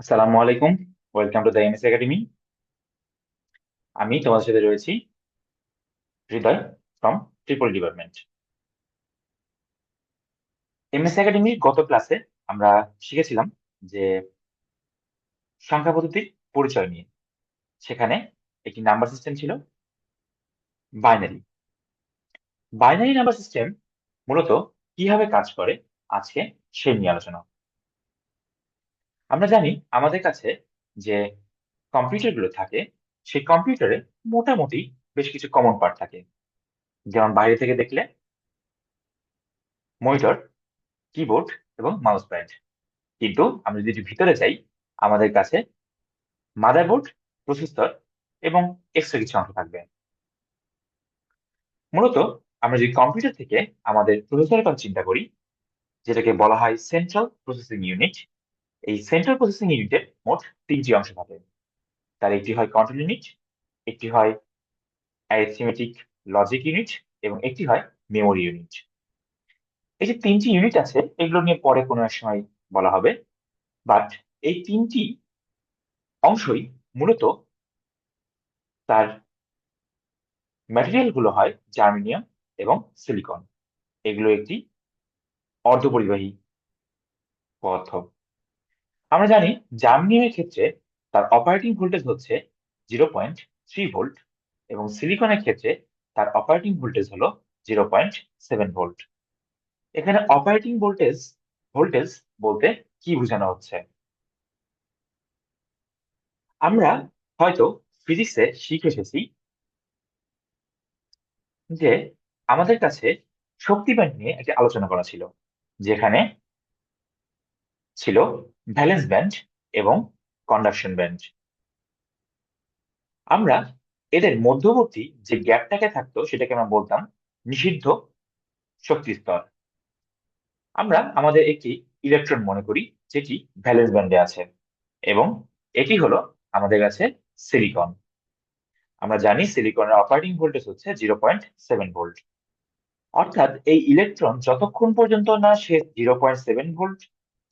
আসসালামু আলাইকুম। Welcome to the MS academy আমি তোমাদের সাথে রয়েছি Hriday from triple department MS একাডেমির গত ক্লাসে আমরা শিখেছিলাম যে সংখ্যা পদ্ধতির পরিচয় নিয়ে। সেখানে একটি নাম্বার সিস্টেম ছিল বাইনারি বাইনারি নাম্বার সিস্টেম মূলত কীভাবে কাজ করে, আজকে সেই নিয়ে আলোচনা। আমরা জানি আমাদের কাছে যে কম্পিউটারগুলো থাকে, সেই কম্পিউটারে মোটামুটি বেশ কিছু কমন পার্ট থাকে। যেমন বাইরে থেকে দেখলে মনিটর কিবোর্ড এবং মাউস প্যাড কিন্তু আমরা যদি ভিতরে যাই, আমাদের কাছে মাদারবোর্ড প্রসেসর এবং এক্সট্রা কিছু অংশ থাকবে। মূলত আমরা যদি কম্পিউটার থেকে আমাদের প্রসেসরের কথা চিন্তা করি, যেটাকে বলা হয় সেন্ট্রাল প্রসেসিং ইউনিট এই সেন্ট্রাল প্রসেসিং ইউনিটের মোট তিনটি অংশ থাকে। তার একটি হয় কন্ট্রোল ইউনিট একটি হয় অ্যারিথমেটিক লজিক ইউনিট এবং একটি হয় মেমোরি ইউনিট এই যে তিনটি ইউনিট আছে, এগুলো নিয়ে পরে কোনো এক সময় বলা হবে। বাট এই তিনটি অংশই মূলত তার ম্যাটেরিয়ালগুলো হয় জার্মেনিয়াম এবং সিলিকন এগুলো একটি অর্ধপরিবাহী পদার্থ। আমরা জানি জার্মেনিয়ামের ক্ষেত্রে তার অপারেটিং ভোল্টেজ হচ্ছে জিরো পয়েন্ট থ্রি ভোল্ট এবং সিলিকনের ক্ষেত্রে তার অপারেটিং ভোল্টেজ হলো জিরো পয়েন্ট সেভেন ভোল্ট এখানে অপারেটিং ভোল্টেজ ভোল্টেজ বলতে কি বোঝানো হচ্ছে? আমরা হয়তো ফিজিক্সে শিখে এসেছি যে আমাদের কাছে শক্তি ব্যান্ড নিয়ে একটি আলোচনা করা ছিল, যেখানে ছিল ভ্যালেন্স ব্যান্ড এবং কন্ডাকশন ব্যান্ড আমরা এদের মধ্যবর্তী যে গ্যাপটাকে থাকতো সেটাকে আমরা বলতাম নিষিদ্ধ শক্তি স্তর। আমরা আমাদের একটি ইলেকট্রন মনে করি, যেটি ভ্যালেন্স ব্যান্ডে আছে এবং এটি হলো আমাদের কাছে সিলিকন আমরা জানি সিলিকনের অপারেটিং ভোল্টেজ হচ্ছে জিরো পয়েন্ট সেভেন ভোল্ট অর্থাৎ এই ইলেকট্রন যতক্ষণ পর্যন্ত না সে জিরো পয়েন্ট সেভেন ভোল্ট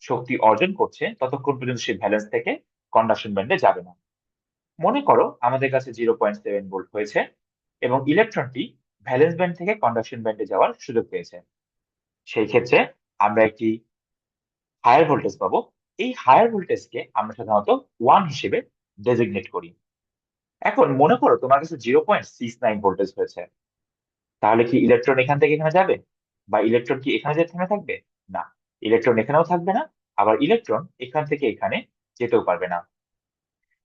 শক্তি অর্জন করছে, ততক্ষণ পর্যন্ত সে ভ্যালেন্স থেকে কন্ডাকশন ব্যান্ডে যাবে না। মনে করো আমাদের কাছে জিরো পয়েন্ট সেভেন ভোল্ট হয়েছে এবং ইলেকট্রনটি ভ্যালেন্স ব্যান্ড থেকে কন্ডাকশন ব্যান্ডে যাওয়ার সুযোগ পেয়েছে। সেই ক্ষেত্রে আমরা একটি হায়ার ভোল্টেজ পাবো। এই হায়ার ভোল্টেজকে আমরা সাধারণত ওয়ান হিসেবে ডেজিগনেট করি। এখন মনে করো তোমার কাছে zero point six nine voltage হয়েছে। তাহলে কি ইলেকট্রন এখান থেকে এখানে যাবে? বা ইলেকট্রন কি এখানে যেতে থেমে থাকবে? না। ইলেকট্রন এখানেও থাকবে না, আবার ইলেকট্রন এখান থেকে এখানে যেতেও পারবে না।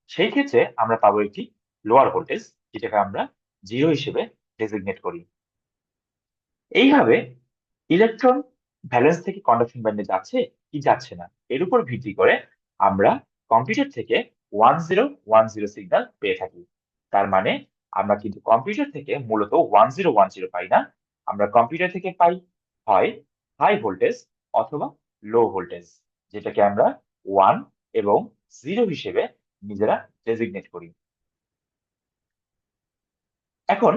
সেই ক্ষেত্রে আমরা পাবো একটি লোয়ার ভোল্টেজ যেটাকে আমরা জিরো হিসেবে ডেজিগনেট করি। এইভাবে ইলেকট্রন ভ্যালেন্স থেকে কন্ডাকশন ব্যান্ডে যাচ্ছে কি যাচ্ছে না, এর উপর ভিত্তি করে আমরা কম্পিউটার থেকে one zero one zero signal পেয়ে থাকি। তার মানে আমরা কিন্তু কম্পিউটার থেকে মূলত ওয়ান জিরো ওয়ান জিরো পাই না, আমরা কম্পিউটার থেকে পাই, হয় হাই ভোল্টেজ অথবা লো ভোল্টেজ যেটাকে আমরা ওয়ান এবং জিরো হিসেবে নিজেরা ডেজিগনেট করি। এখন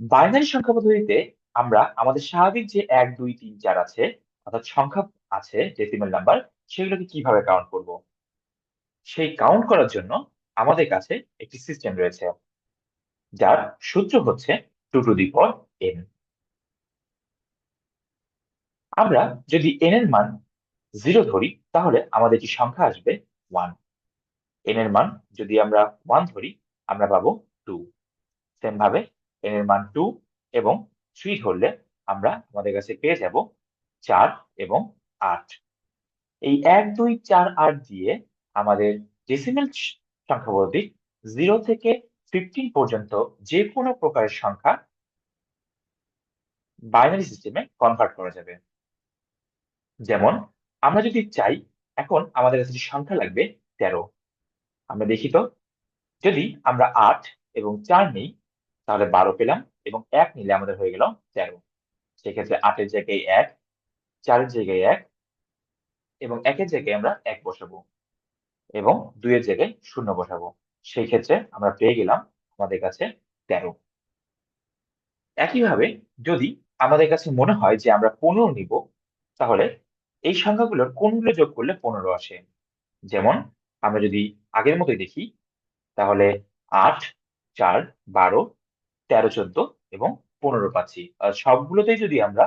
বাইনারি সংখ্যা পদ্ধতিতে আমরা আমাদের স্বাভাবিক যে এক, দুই, তিন, চার আছে, অর্থাৎ সংখ্যা আছে ডেসিমেল নাম্বার সেগুলোকে কীভাবে কাউন্ট করব? সেই কাউন্ট করার জন্য আমাদের কাছে একটি সিস্টেম রয়েছে, যার সূত্র হচ্ছে two to the power n আমরা যদি এন এর মান জিরো ধরি, তাহলে আমাদের একটি সংখ্যা আসবে ওয়ান এন এর মান যদি আমরা ওয়ান ধরি, আমরা পাবো টু সেম ভাবে এন এর মান টু এবং থ্রি ধরলে আমরা আমাদের কাছে পেয়ে যাব চার এবং আট। এই এক, দুই, চার, আট দিয়ে আমাদের ডেসিমেল সংখ্যা পদ্ধতি জিরো থেকে ফিফটিন পর্যন্ত যে কোনো প্রকারের সংখ্যা বাইনারি সিস্টেমে কনভার্ট করা যাবে। যেমন, আমরা যদি চাই এখন আমাদের কাছে সংখ্যা লাগবে তেরো। আমরা দেখি তো, যদি আমরা আট এবং চার নিই, তাহলে বারো পেলাম এবং এক নিলে আমাদের হয়ে গেল তেরো। সেক্ষেত্রে আটের জায়গায় এক, চারের জায়গায় এক এবং একের জায়গায় আমরা এক বসাবো এবং দুইয়ের জায়গায় শূন্য বসাবো। সেই ক্ষেত্রে আমরা পেয়ে গেলাম আমাদের কাছে তেরো। একইভাবে যদি আমাদের কাছে মনে হয় যে আমরা পনেরো নিব, তাহলে এই সংখ্যাগুলোর কোনগুলো যোগ করলে পনেরো আসে? যেমন আমরা যদি আগের মতোই দেখি, তাহলে আট, চার, বারো, তেরো, চোদ্দ এবং পনেরো পাচ্ছি। সবগুলোতেই যদি আমরা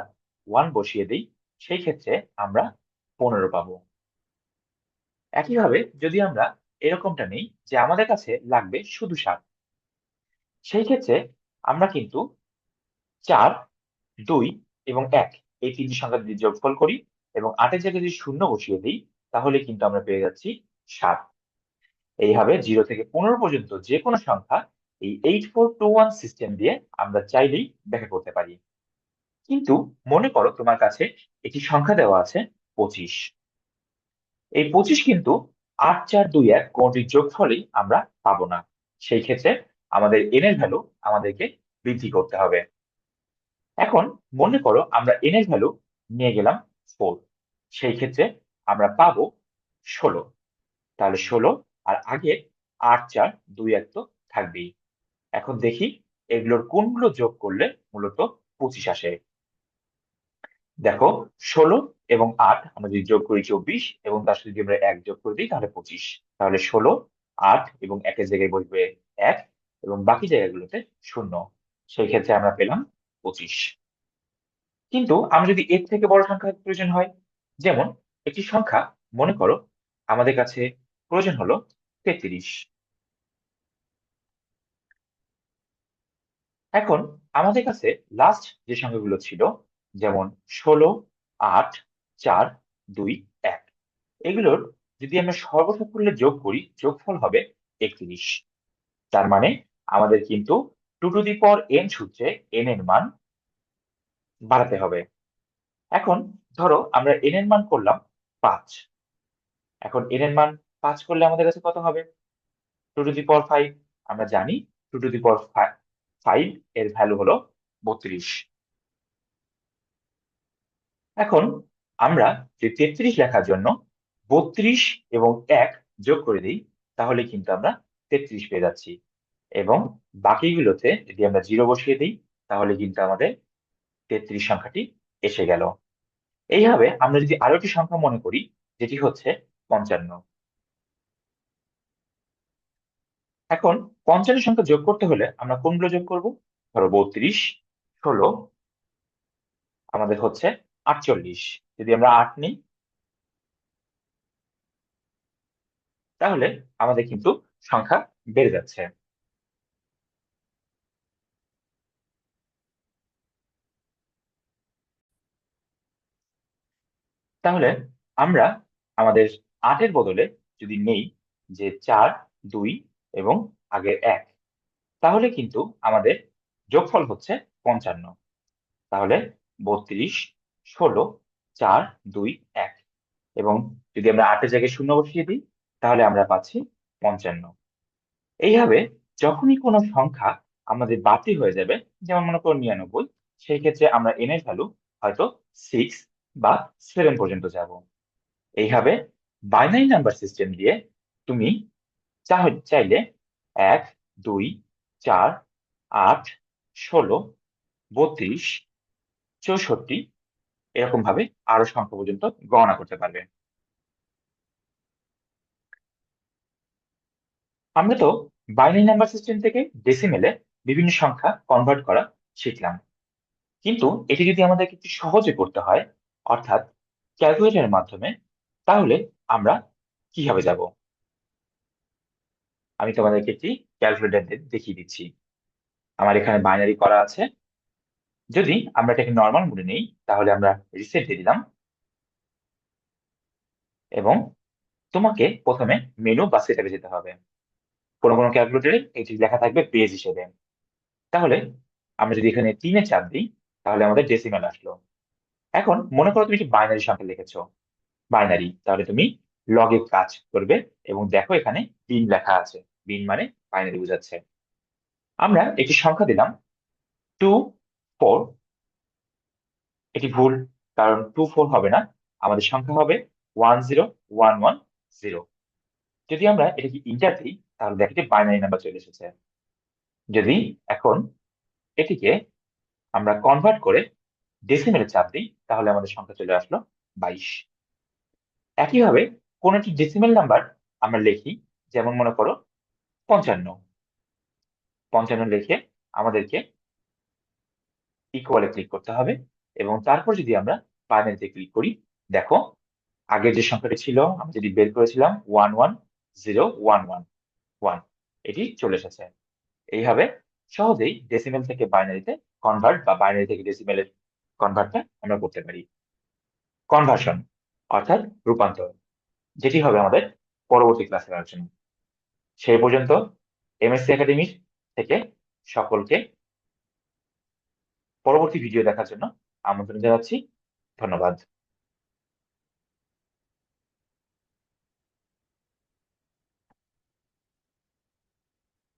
ওয়ান বসিয়ে দিই, সেই ক্ষেত্রে আমরা পনেরো পাবো। একইভাবে যদি আমরা এরকমটা নেই যে আমাদের কাছে লাগবে শুধু সাত, সেই ক্ষেত্রে আমরা কিন্তু চার, দুই এবং এক এই তিনটি সংখ্যা দিয়ে যোগফল করি এবং আটের জায়গায় যদি শূন্য বসিয়ে দিই, তাহলে কিন্তু আমরা পেয়ে যাচ্ছি সাত। এইভাবে জিরো থেকে পনেরো পর্যন্ত যে কোনো সংখ্যা এই eight four two one system দিয়ে আমরা চাইলেই ব্যাখ্যা করতে পারি। কিন্তু মনে করো তোমার কাছে একটি সংখ্যা দেওয়া আছে পঁচিশ। এই পঁচিশ কিন্তু আট, চার, দুই, এক কোনটির যোগফলেই আমরা পাবো না। সেই ক্ষেত্রে আমাদের এন এর ভ্যালু আমাদেরকে বৃদ্ধি করতে হবে। এখন মনে করো আমরা এন এর ভ্যালু নিয়ে গেলাম ফোর সেই ক্ষেত্রে আমরা পাবো ষোলো। তাহলে ষোলো আর আগে আট, চার, দুই এক তো থাকবেই। এখন দেখি এগুলোর কোনগুলো যোগ করলে মূলত পঁচিশ আসে। দেখো, ষোলো এবং আট, আমরা যদি যোগ করি চব্বিশ এবং তার সাথে যদি আমরা এক যোগ করে দিই, তাহলে পঁচিশ। তাহলে ষোলো, আট এবং একের জায়গায় বসবে এক এবং বাকি জায়গাগুলোতে শূন্য। সেই ক্ষেত্রে আমরা পেলাম পঁচিশ। কিন্তু আমরা যদি এর থেকে বড় সংখ্যা প্রয়োজন হয়, যেমন একটি সংখ্যা, মনে করো আমাদের কাছে প্রয়োজন হলো তেত্রিশ। এখন আমাদের কাছে লাস্ট যে সংখ্যাগুলো ছিল, যেমন ষোলো, আট, চার, দুই, এক। এগুলোর যদি আমরা সর্বসাকুল্যে যোগ করি, যোগফল হবে একত্রিশ। তার মানে আমাদের কিন্তু টু টু দি পর এন সূত্রে এন এর মান বাড়াতে হবে। এখন ধরো আমরা এন এর মান করলাম পাঁচ। এখন এন এর মান পাঁচ করলে আমাদের কাছে কত হবে? Two to the power five. আমরা জানি two to the power five এর ভ্যালু হলো বত্রিশ। এখন আমরা যে তেত্রিশ লেখার জন্য বত্রিশ এবং এক যোগ করে দিই, তাহলে কিন্তু আমরা তেত্রিশ পেয়ে যাচ্ছি। এবং বাকিগুলোতে যদি আমরা জিরো বসিয়ে দিই, তাহলে কিন্তু আমাদের তেত্রিশ সংখ্যাটি এসে গেল। এইভাবে আমরা যদি আরও একটি সংখ্যা মনে করি, যেটি হচ্ছে পঞ্চান্ন। এখন পঞ্চান্ন সংখ্যা যোগ করতে হলে আমরা কোনগুলো যোগ করব? ধরো বত্রিশ, ষোলো, আমাদের হচ্ছে আটচল্লিশ। যদি আমরা আট নিই, তাহলে আমাদের কিন্তু সংখ্যা বেড়ে যাচ্ছে। তাহলে আমরা আমাদের আটের বদলে যদি নেই যে চার, দুই এবং আগের এক, তাহলে কিন্তু আমাদের যোগফল হচ্ছে পঞ্চান্ন। তাহলে বত্রিশ, ষোলো, চার, দুই, এক এবং যদি আমরা আটের জায়গায় শূন্য বসিয়ে দিই, তাহলে আমরা পাচ্ছি পঞ্চান্ন। এইভাবে যখনই কোনো সংখ্যা আমাদের বাড়তি হয়ে যাবে, যেমন মনে করো নিরানব্বই, সেই ক্ষেত্রে আমরা এন ভ্যালু হয়তো সিক্স বা সেভেন পর্যন্ত যাব। এইভাবে বাইনারি নাম্বার সিস্টেম দিয়ে তুমি চাইলে এক, দুই, চার, আট, ষোলো, বত্রিশ, চৌষট্টি এরকম ভাবে আরও সংখ্যা পর্যন্ত গণনা করতে পারবে। আমরা তো বাইনারি নাম্বার সিস্টেম থেকে ডেসিমেলে বিভিন্ন সংখ্যা কনভার্ট করা শিখলাম। কিন্তু এটি যদি আমাদেরকে একটু সহজে করতে হয় অর্থাৎ ক্যালকুলেটরের মাধ্যমে, তাহলে আমরা কীভাবে যাব? আমি তোমাদেরকে একটি ক্যালকুলেটর দেখিয়ে দিচ্ছি। আমার এখানে বাইনারি করা আছে। যদি আমরা এটাকে নর্মাল মোডে নেই, তাহলে আমরা রিসেট দিয়ে দিলাম। এবং তোমাকে প্রথমে মেনু বা সেটাপে যেতে হবে। কোনো কোনো ক্যালকুলেটরে এটি লেখা থাকবে পেজ হিসেবে। তাহলে আমরা যদি এখানে তিনে চাপ দিই, তাহলে আমাদের ডেসিমাল আসলো। এখন মনে করো তুমি একটি বাইনারি সংখ্যা লিখেছো। বাইনারি তাহলে তুমি লগে কাজ করবে এবং দেখো এখানে বিন লেখা আছে। বিন মানে বাইনারি বোঝাচ্ছে। আমরা একটি সংখ্যা দিলাম টু ফোর এটি ভুল, কারণ টু ফোর হবে না। আমাদের সংখ্যা হবে one zero one one zero যদি আমরা এটাকে ইন্টার দিই, তাহলে দেখি যে বাইনারি নাম্বার চলে এসেছে। যদি এখন এটিকে আমরা কনভার্ট করে ডেসিমেলে চাপ দিই, তাহলে আমাদের সংখ্যা চলে আসলো বাইশ। একইভাবে কোন একটি ডেসিমেল নাম্বার আমরা লিখি, যেমন মনে করো পঞ্চান্ন। পঞ্চান্ন লিখে আমাদেরকে ইকুয়ালে ক্লিক করতে হবে এবং তারপর যদি আমরা বাইনারিতে ক্লিক করি, দেখো আগের যে সংখ্যাটি ছিল, আমরা যদি বের করেছিলাম one one zero one one one এটি চলে এসেছে। এইভাবে সহজেই ডেসিমেল থেকে বাইনারিতে কনভার্ট বা বাইনারি থেকে ডেসিমেলের কনভার্টটা আমরা করতে পারি। কনভার্সন অর্থাৎ রূপান্তর, যেটি হবে আমাদের পরবর্তী ক্লাসের আলোচনা। সেই পর্যন্ত এমএসসি একাডেমির থেকে সকলকে পরবর্তী ভিডিও দেখার জন্য আমন্ত্রণ জানাচ্ছি। ধন্যবাদ।